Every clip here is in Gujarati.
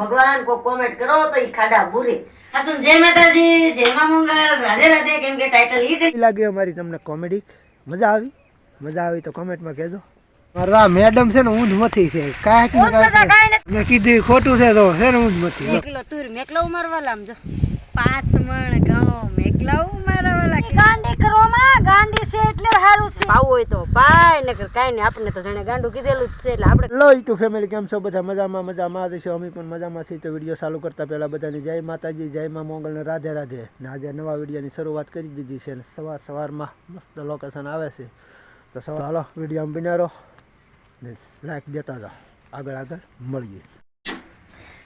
ભગવાન કોઈ કોમેન્ટ કરો તો ઈ ખાડા ભૂરે. હાસુન જય માતાજી જય મા મંગળ રાધે રાધે કેમ કે ટાઇટલ ઈ કઈ કેવી અમારી તમને કોમેડી મજા આવી? મજા આવી તો કોમેન્ટમાં કહેજો. મારા મેડમ છે ને ઊંધ મથી છે. કાંઈક ને કીધું ખોટું છે તો છે ને ઊંધ મથી. એકલો કિલો તુર મેકલો ઉમારવા લામ જો પાંચ મણ મારા વાલા ગાંડી કરોમાં ગાંડી છે એટલે સારું છે. આવું હોય તો ભાઈ નકર કાઈ નહીં. આપણે તો જણે ગાંડું કીધેલું જ છે એટલે આપણે લો ટુ ફેમિલી કેમ છો? બધા મજામાં મજામાં. આજે છો અમે પણ મજામાં છીએ. તો વીડિયો ચાલુ કરતા પહેલા બધાની જય માતાજી જય મા મોગલ ને રાધે રાધે. ને આજે નવા વિડીયોની શરૂઆત કરી દીધી છે ને સવાર સવારમાં મસ્ત લોકેશન આવે છે. તો સવાર હાલો વીડિયો બિનારો. ને લાઈક દેતા જાઓ. આગળ આગળ મળીએ.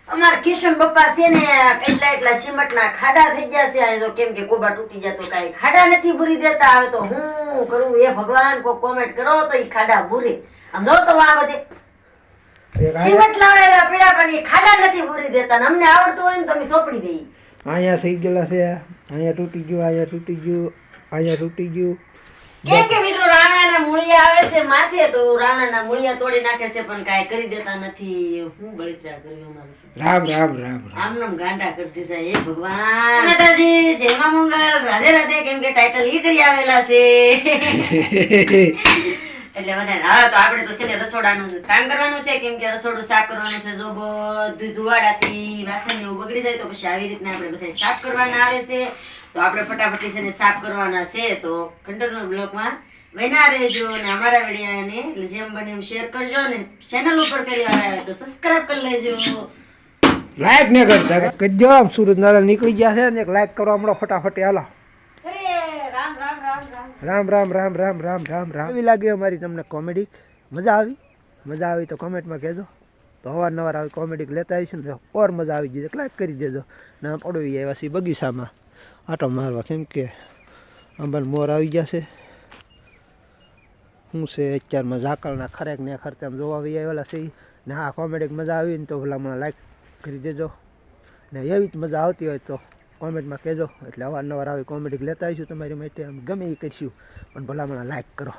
અમાર કિશન બપ્પા છે ને એટલા એટલા સિમેન્ટના ખાડા થઈ ગયા છે આ તો કેમ કે કોબા તૂટી ગયા તો કાંઈ ખાડા નથી ભૂરી દેતા. હવે તો હું કરું? એ ભગવાન કોઈ કોમેન્ટ કરો તો ઈ ખાડા ભૂરે. આમ જો તો આ બધે. સિમેન્ટ લાવેલા પીડા પણ ઈ ખાડા નથી ભૂરી દેતા. ને અમને આવડતું હોય ને તો અમે સોંપડી દઈએ. અહીંયા થઈ ગયેલા છે. અહીંયા તૂટી ગયું અહીંયા તૂટી ગયું અહીંયા તૂટી ગયું. કેમ કે મિત્રો રાણાના મૂળિયા આવે છે માથે તો રાણાના મૂળિયા તોડી નાખે છે પણ કાંઈ કરી દેતા નથી. હું બળિતરા કર્યું અમારું? રામ રામ રામ રામ. આમ નામ ગાંડા કરી દીધા હે ભગવાન. માતાજી જય મા મંગળ. રાધે રાધે. કેમ કે ટાઇટલ ઈ કરી આવેલા છે. એટલે મને હા તો આપણે તો છે ને રસોડાનું કામ કરવાનું છે. કેમ કે રસોડું સાફ કરવાનું છે જો બધું ધુવાડાથી વાસણ ને એવું બગડી જાય તો પછી આવી રીતના આપણે બધા સાફ કરવાના આવે છે. તો આપણે ફટાફટી છે ને સાફ કરવાના છે. તો કન્ટેનર બ્લોકમાં વહેના રહેજો અને અમારા વિડીયાને જેમ બને એમ શેર કરજો ને ચેનલ ઉપર પહેલી વાર આવ્યા તો સબસ્ક્રાઇબ કરી લેજો. લાઈક ન કરતા કરજો આમ સુરત નારાયણ નીકળી ગયા છે ને એક લાઈક કરો હમણાં ફટાફટ હાલો. રામ રામ રામ રામ. રામ રામ રામ રામ એવી લાગી અમારી તમને કોમેડી મજા આવી? મજા આવી તો કોમેન્ટમાં કહેજો. તો અવારનવાર આવી કોમેડી લેતા આવીશું ને ઓર મજા આવી જશે. લાઈક કરી દેજો. ને પડવી આવ્યા છીએ બગીચામાં. આટો મારવા કેમ કે આંબાને મોર આવી ગયા છે. શું છે અત્યારમાં ઝાકળના ખરેક ને ખર્ચે આમ જોવા આવી આવેલા છે. ને હા કોમેડી મજા આવી ને તો ભલા મને લાઈક કરી દેજો. ને એવી જ મજા આવતી હોય તો કોમેન્ટમાં કહેજો. એટલે અવારનવાર આવી કોમેડી લેતા આવીશું તમારી માટે. આમ ગમે એ કરીશું. પણ ભલામણ લાઈક કરો.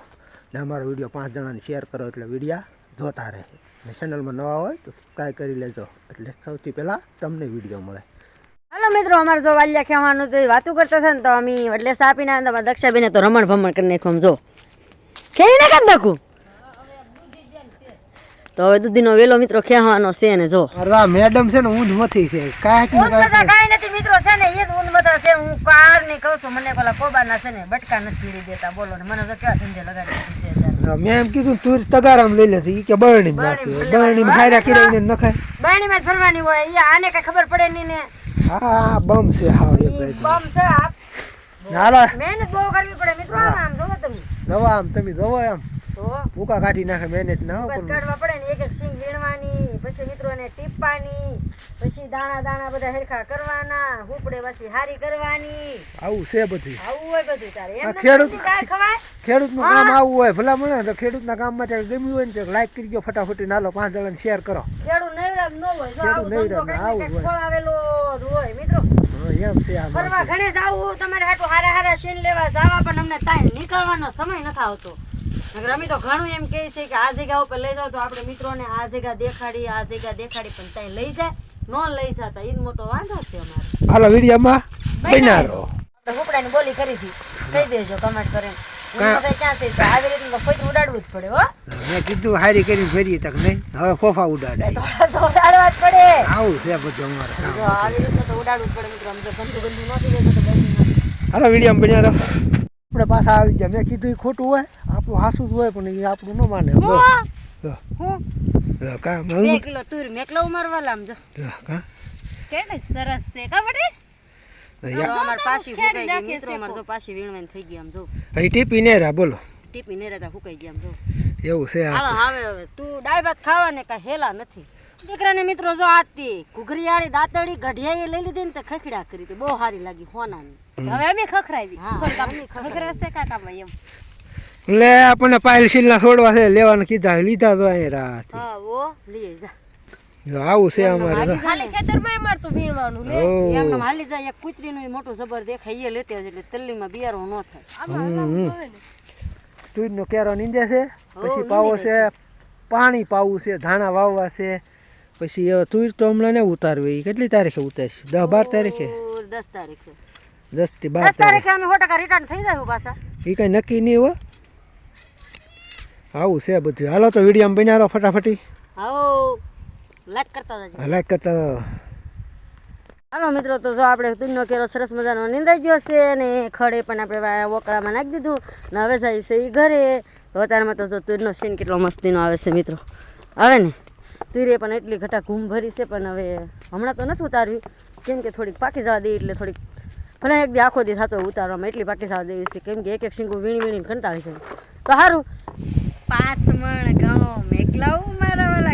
ને અમારો વીડિયો પાંચ જણાને શેર કરો એટલે વિડીયા જોતા રહે. ને ચેનલમાં નવા હોય તો સબસ્ક્રાઈબ કરી લેજો. એટલે સૌથી પહેલાં તમને વીડિયો મળે. હાલો મિત્રો, અમારે જો વાલિયા ખેવાનું તો વાતું કરતા હતા ને તો અમે એટલે સાપીને દક્ષાબેને તો રમણ ભમણ કરી નાખ્યું જો. ખેઈ ના કરી નાખું? તો હવે દૂધીનો વેલો મિત્રો ખેવાનો છે ને જો. અરે મેડમ છે ને ઊંધ મથી છે. કાંઈક ને કાંઈક કાંઈ નથી મિત્રો છે ને એ જ ઊંધ બધા છે. હું કાર ને કહું છું મને પેલા કોબાના છે ને બટકા નથી પીડી દેતા. બોલો ને મને તો કેવા ધંધે લગાડી મેં એમ કીધું તું તગારામ લઈ લેતી ઈ કે બરણી નાખી. બરણી હાયરા ન ખાય બરણી માં ફરવાની હોય. એ આને કઈ ખબર પડે નહીં ને. હા બમ છે હા બમ છે આપ હાલો મહેનત બહુ કરવી પડે મિત્રો આમ આમ જોવો તમે. નવા આમ તમે દવા એમ. ભૂકા કાઢી નાખે મેનેજ ના હોય પણ. કાઢવા પડે ને એક એક સિંગ વીણવાની પછી મિત્રોને ટીપવાની પછી દાણા દાણા બધા હરખા કરવાના હુપડે પછી હારી કરવાની. આવું છે બધું. આવું હોય બધું તારે. એમ ખેડૂત ખેડૂત- નું કામ આવું હોય ભલા મળે તો ખેડૂતના કામમાં ગમ્યું હોય ને તો લાઈક કરી ગયો ફટાફટી નાલો પાંચ જણા શેર કરો. ખેડૂત નૈરાજ ન હોય ખેડૂત આવું નૈરાજ ને આવું કંઈક હોય. મિત્રો એમ છે આ ફરવા. ઘણે જાવું તમારે હાટુ હારા હારા સીન લેવા જાવા પણ અમને ટાઈમ નીકળવાનો સમય નથી આવતો. અમે તો ઘણું એમ કહે છે કે આ જગ્યા ઉપર લઈ જાઓ તો આપણે મિત્રોને આ જગ્યા દેખાડી આ જગ્યા દેખાડી પણ ત્યાં લઈ જાય ન લઈ જતા એ મોટો વાંધો છે અમારે. હાલો વિડીયોમાં આપણે હુપડાની બોલી કરી હતી. કહી દેજો કમેન્ટ કરીને મેં કીધું હારી કરીને ફેરીએ તક નહીં. હવે ફોફા ઉડાડે. આવું છે બધું તો ઉડાડવું જ પડે મિત્રો. અમને નથી આપણે પાછા આવી ગયા. મેં કીધું એ ખોટું હોય આપણું હાસું હોય પણ એ આપણું ન માને. હું? કામ મેકલો તુર મેકલો મારવા લામજો સરસ છે કા અમાર પાછી ફૂકાઈ ગઈ મિત્રો અમાર જો પાછી વીણવાન થઈ ગયા આમ જો. અહીં ટીપી નેરા બોલો. ટીપી ને રહેતા ફૂકાઈ ગયા આમ જો. એવું છે. હાલો હવે હવે તું દાળ ભાત ખાવા ને કાંઈ હેલા નથી. દીકરાને મિત્રો જો આતી ઘૂઘરીયાળી દાતડી ગઢિયાએ લઈ લીધી ને તે ખખડા કરી હતી બહુ સારી લાગી હોનાની. હવે અમે ખખરાવી. ખખરાશે કાકામાં એમ. લે આપણને પાયલ શીલના છોડવા છે લેવાના કીધા લીધા તો અહીં રાત. હા ઓ લઈ જા. જો આવું છે અમારે. ખાલી ખેતરમાં અમાર તો વીણવાનું લે. એમને હાલી જાય એક કૂતરીનું મોટો જબર દેખાય એ લેતે એટલે તલ્લીમાં બિયારો ન થાય. તુરનો કેરો નીંદે છે પછી પાવો છે. પાણી પાવું છે ધાણા વાવવા છે પછી તુર તો હમણાં ને ઉતારવી કેટલી તારીખે ઉતારશે? દસ બાર તારીખે? દસ તારીખે. દસથી બાર તારીખે અમે સો ટકા રિટર્ન થઈ જાય પાછા. એ કઈ નક્કી નહીં હો. આવું છે બધું. હાલો તો વીડિયો બનાવો ફટાફટી. આવો લાઈક કરતા જજો લાઈક કરતા. હાલો મિત્રો તો જો આપણે દૂધનો કેરો સરસ મજાનો નીંદાઈ ગયો છે અને ખડે પણ આપણે વોકળામાં નાખી દીધું. ને હવે જાય છે એ ઘરે. અત્યારમાં તો જો તુરનો સીન કેટલો મસ્તીનો આવે છે મિત્રો. આવે ને તુરે પણ એટલી ઘટા ઘૂમ ભરી છે પણ હવે હમણાં તો નથી ઉતારવી. કેમ કે થોડીક પાકી જવા દે એટલે થોડીક ભલે એક દી આખો દી થતો ઉતારવામાં એટલી પાકી જવા દેવી છે. કેમ કે એક એક શીંગું વીણી વીણીને કંટાળી છે તો સારું પાંચ મણ ઘઉં મેકલાવું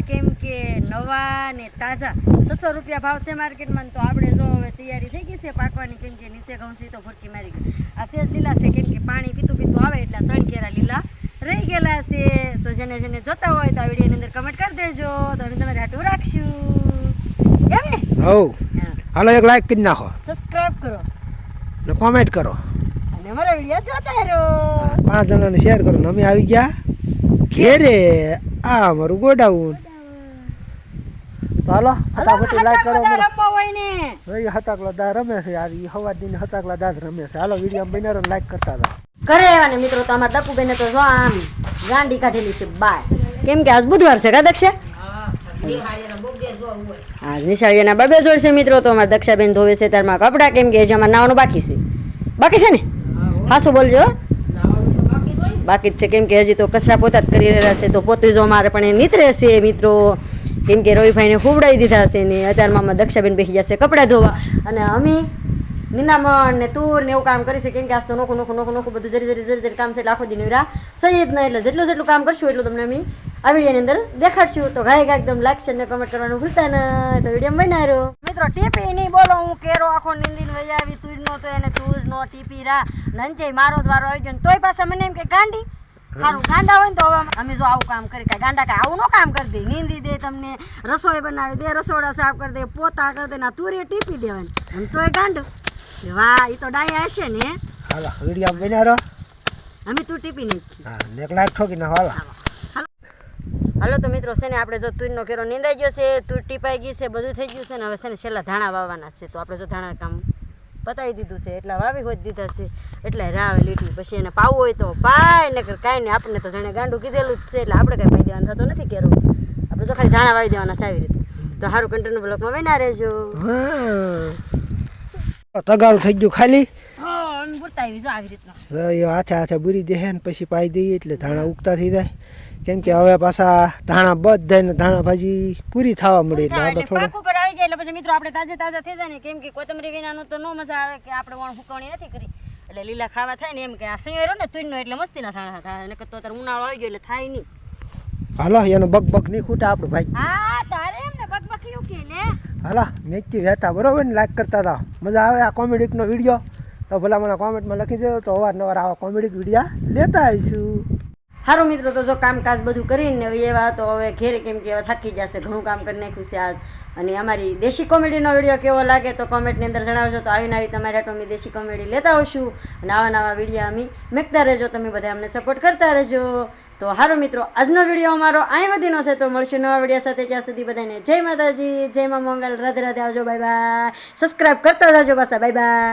મારા કેમ કે નવા ને તાજા છસો રૂપિયા ભાવ છે માર્કેટમાં તો આપણે જો હવે તૈયારી થઈ ગઈ છે પાકવાની કેમ કે નીચે ઘઉંસી તો ફરકી મારી ગઈ. આ સેજ લીલા છે કેમ કે પાણી પીતું પીતું આવે એટલે ત્રણ કેરા લીલા રહી ગયેલા છે. તો જેને જેને જોતા હોય તો આ વિડીયોની અંદર કમેન્ટ કરી દેજો. તો અમે તમારે હાટું રાખશું. એમ ને? હોઉં હાલો એક લાઈક કરી નાખો. સબસ્ક્રાઇબ કરો. ને કોમેન્ટ કરો. અને અમારા વીડિયો જોતા રહો. પાંચ જણાને શેર કરો. ને અમે આવી ગયા ઘેરે. આ અમારું ગોડાઉન. હાલો ફટાફટી લાઈક કરો ને. હતાકલા દા રમે છે યાર ઈ હવા દિન હતાકલા દા રમે છે. હાલો વીડિયો બન્યા રહો લાઈક કરતા હતા ઘરે આવ્યા મિત્રો તો અમારા દકુબેને તો જો આમ ગાંડી કાઢેલી છે બાય. કેમ કે આજ બુધવાર છે કા દક્ષા? આજ નિશાળીના બબે જોડ છે મિત્રો તો અમારા દક્ષાબેન ધોવે છે તારમાં કપડાં કેમ કે હજી અમારે નાવાનું બાકી છે. બાકી છે ને? હાસું બોલજો બાકી જ છે કેમ કે હજી તો કચરા પોતા જ કરી રહ્યા છે તો પોતે જો અમારે પણ એ નીતરે છે મિત્રો. કેમ કે રવિભાઈને ખોવડાવી દીધા હશે ને અત્યારમાં દક્ષાબેન બેસી જશે કપડાં ધોવા. અને અમી નિનામણ ને તુર ને એવું કામ કરી છે કેમ કે આજ તો નોખું નોખું નોખું નોખું બધું જરી જરી જરી જરી કામ છે એટલે આખો દિન રા સહી જ નહીં એટલે જેટલું જેટલું કામ કરશું એટલું તમને અમે આ વિડીયોની અંદર દેખાડશું. તો ગાય ગાય એકદમ લાગશે ને કમેન્ટ કરવાનું ભૂલતા નહીં તો વીડિયો બનાવ્યો મિત્રો ટીપી નહીં બોલો, હું કેરો આખો નિંદીને વહી આવી, તુરનો તો એને તુરનો ટીપી રા. નંચે મારો દ્વારો આવી ગયો ને તોય પાછા મને એમ કે, ગાંડી સારું ગાંડા હોય ને તો હવે અમે જો આવું કામ કરી કાંઈ ગાંડા કાંઈ આવું ન કામ કરી દે. નીંદી દે તમને રસોઈ બનાવી દે રસોડા સાફ કરી દે પોતા કરી દે ના તુરે ટીપી દેવાની. એમ તોય ગાંડું. વાહ એ તો ડાયા હશે ને હાલા વીડિયો બન્યા રહો. અમે તું ટીપી નહીં હા નેકલા ઠોકી ના હાલા. હાલો. તો મિત્રો છે ને આપણે જો તુરનો કેરો નીંદાઈ ગયો છે તુર ટીપાઈ ગઈ છે બધું થઈ ગયું છે ને હવે છે ને છેલ્લા ધાણા વાવવાના છે. તો આપણે જો ધાણા કામ પતાવી દીધું છે એટલા વાવી હોય દીધા છે. એટલે રાવે લીટી પછી એને પાવું હોય તો પાય ને કાંઈ નહીં. આપણને તો જાણે ગાંડું કીધેલું જ છે એટલે આપણે કાંઈ પાઈ દેવાનું થતો નથી કેરો. આપણે જો ખાલી ધાણા વાવી દેવાના સારી રીતે. તો સારું કન્ટિન્યુ બ્લોકમાં વેના રહેજો. તગારું થઈ ગયું ખાલી. હાથે હાથે બુરી દે ને પછી પાઈ દઈએ એટલે ધાણા ઉગતા થઈ જાય. કેમ કે હવે પાછા ધાણા બધ ને ધાણા ભાજી પૂરી થવા મળી એટલે આપણે થોડું જાય એટલે પછી મિત્રો આપણે તાજે તાજા થઈ જાય ને કેમ કે કોથમરી વિનાનું તો ન મજા આવે કે આપણે વણ સુકવણી નથી કરી. એટલે લીલા ખાવા થાય ને એમ કે આ સંયો ને તુંનો એટલે મસ્તીના થાણા થાય નકર તો અત્યારે ઉનાળો આવી ગયો એટલે થાય નહીં. હાલો એનો બગ બગ નહીં ખૂટે આપણું ભાઈ. હા તારે એમ ને બગ બક્યું કે લે હાલો મેચી રહેતા બરોબર ને લાઈક કરતા હતા મજા આવે આ કોમેડીનો વીડિયો તો ભલા મને કોમેન્ટમાં લખી દેજો તો અવારનવાર આવા કોમેડિક વિડીયા લેતા આવીશું. સારું મિત્રો, તો જો કામકાજ બધું કરીને એવા તો હવે ઘેરે કેમ કે હવે થાકી જશે, ઘણું કામ કરી નાખ્યું છે આજ. અને અમારી દેશી કોમેડીનો વીડિયો કેવો લાગે તો કોમેન્ટની અંદર જણાવજો. તો આવીને આવી તમારે હાટો અમે દેશી કોમેડી લેતા આવશું. અને આવા નવા વીડિયો અમે મેકતા રહેજો. તમે બધા અમને સપોર્ટ કરતા રહેજો. તો હારો મિત્રો, આજનો વીડિયો અમારો અહીં વધીનો છે. તો મળશું નવા વીડિયો સાથે. ત્યાં સુધી બધાને જય માતાજી, જય મા મંગલ. રાધે રાધે આવજો. બાય બાય સબસ્ક્રાઈબ કરતા રહેજો પાછા. Bye bye